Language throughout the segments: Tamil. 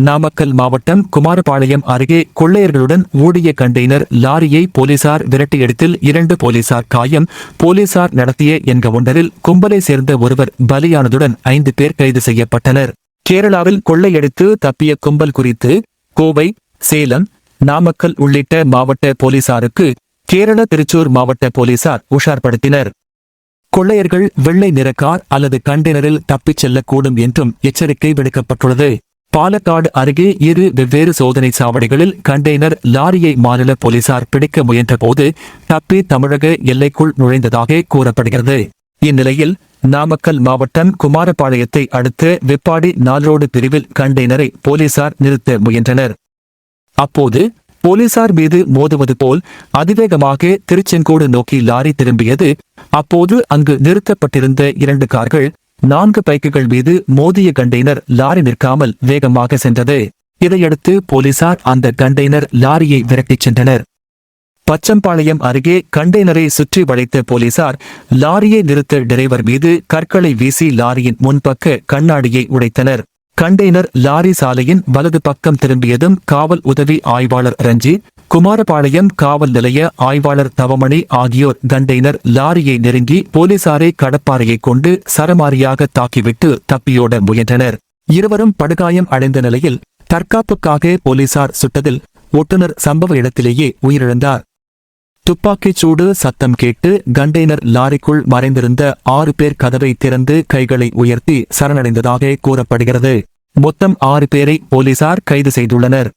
நாமக்கல் மாவட்டம் குமாரபாளையம் அருகே கொள்ளையர்களுடன் ஓடிய கண்டெய்னர் லாரியை போலீசார் விரட்டியடித்தில் இரண்டு போலீசார் காயம். போலீசார் நடத்திய என்கவுண்டரில் கும்பலை சேர்ந்த ஒருவர் பலியானதுடன் ஐந்து பேர் கைது செய்யப்பட்டனர். கேரளாவில் கொள்ளையடித்து தப்பிய கும்பல் குறித்து கோவை சேலம் நாமக்கல் உள்ளிட்ட மாவட்ட போலீசாருக்கு கேரள திருச்சூர் மாவட்ட போலீசார் உஷார்படுத்தினர். கொள்ளையர்கள் வெள்ளை நிற கார் அல்லது கண்டெய்னரில் தப்பிச் செல்லக்கூடும் என்றும் எச்சரிக்கை விடுக்கப்பட்டுள்ளது. பாலக்காடு அருகே இரு வெவ்வேறு சோதனை சாவடிகளில் கண்டெய்னர் லாரியை மாநில போலீசார் பிடிக்க முயன்றபோது தப்பி தமிழக எல்லைக்குள் நுழைந்ததாக கூறப்படுகிறது. இந்நிலையில் நாமக்கல் மாவட்டம் குமாரபாளையத்தை அடுத்து வெப்பாடி நால்ரோடு பிரிவில் கண்டெய்னரை போலீசார் நிறுத்த முயன்றனர். அப்போது போலீசார் மீது மோதுவது போல் அதிவேகமாக திருச்செங்கோடு நோக்கி லாரி திரும்பியது அப்போது அங்கு நிறுத்தப்பட்டிருந்த இரண்டு கார்கள் நான்கு பைக்குகள் மீது மோதிய கண்டெய்னர் லாரி நிற்காமல் வேகமாக சென்றது. இதையடுத்து போலீசார் அந்த கண்டெய்னர் லாரியை விரட்டிச் சென்றனர். பச்சம்பாளையம் அருகே கண்டெய்னரை சுற்றி வளைத்த போலீசார் லாரியை நிறுத்த டிரைவர் மீது கற்களை வீசி லாரியின் முன்பக்க கண்ணாடியை உடைத்தனர். கண்டெய்னர் லாரி சாலையின் வலது பக்கம் திரும்பியதும் காவல் உதவி ஆய்வாளர் ரஞ்சித் குமாரபாளையம் காவல் நிலைய ஆய்வாளர் தவமணி ஆகியோர் கண்டெய்னர் லாரியை நெருங்கி போலீசாரை கடப்பாறையை கொண்டு சரமாரியாக தாக்கிவிட்டு தப்பியோட முயன்றனர். இருவரும் படுகாயம் அடைந்த நிலையில் தற்காப்புக்காக போலீசார் சுட்டதில் ஓட்டுநர் சம்பவ இடத்திலேயே உயிரிழந்தார். துப்பாக்கிச் சூடு சத்தம் கேட்டு கண்டெய்னர் லாரிக்குள் மறைந்திருந்த ஆறு பேர் கதவை திறந்து கைகளை உயர்த்தி சரணடைந்ததாக கூறப்படுகிறது. மொத்தம் ஆறு பேரை போலீசார் கைது செய்துள்ளனர்.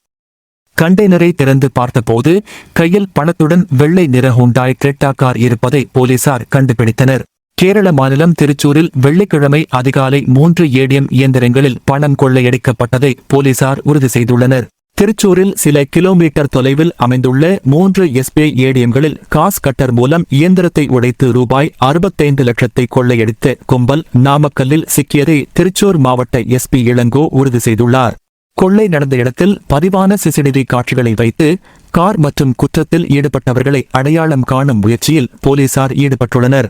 கண்டெய்னரை திறந்து பார்த்தபோது கையில் பணத்துடன் வெள்ளை நிற ஹுண்டாய் கிரெட்டா கார் இருப்பதை போலீசார் கண்டுபிடித்தனர். கேரள மாநிலம் திருச்சூரில் வெள்ளிக்கிழமை அதிகாலை மூன்று ஏடிஎம் இயந்திரங்களில் பணம் கொள்ளையடிக்கப்பட்டதை போலீசார் உறுதி செய்துள்ளனர். திருச்சூரில் சில கிலோமீட்டர் தொலைவில் அமைந்துள்ள மூன்று எஸ்பிஐ ஏடிஎம்களில் காஸ் கட்டர் மூலம் இயந்திரத்தை உடைத்து ரூபாய் அறுபத்தைந்து லட்சத்தை கொள்ளையடித்த கும்பல் நாமக்கல்லில் சிக்கியதை திருச்சூர் மாவட்ட எஸ்பி இளங்கோ உறுதி செய்துள்ளார். கொள்ளை நடந்த இடத்தில் பதிவான சிசிடிவி காட்சிகளை வைத்து கார் மற்றும் குற்றத்தில் ஈடுபட்டவர்களை அடையாளம் காணும் முயற்சியில் போலீசார் ஈடுபட்டுள்ளனர்.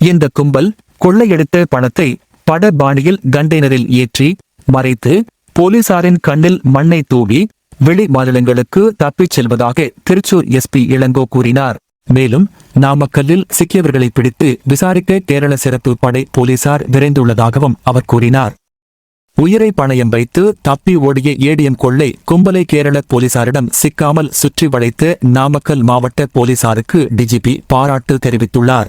இந்த கும்பல் கொள்ளையடித்த பணத்தை பட பாணியில் கண்டெய்னரில் ஏற்றி மறைத்து போலீசாரின் கண்ணில் மண்ணை தூவி வெளி மாநிலங்களுக்கு தப்பிச் செல்வதாக திருச்சூர் எஸ்பி இளங்கோ கூறினார். மேலும் நாமக்கல்லில் சிக்கியவர்களை பிடித்து விசாரிக்க கேரள சிறப்பு படை போலீசார் விரைந்துள்ளதாகவும் அவர் கூறினார். உயிரை பணயம் வைத்து தப்பி ஓடிய ஏடிஎம் கொள்ளை கும்பலை கேரள போலீசாரிடம் சிக்காமல் சுற்றி வளைத்த நாமக்கல் மாவட்ட போலீசாருக்கு டிஜிபி பாராட்டு தெரிவித்துள்ளார்.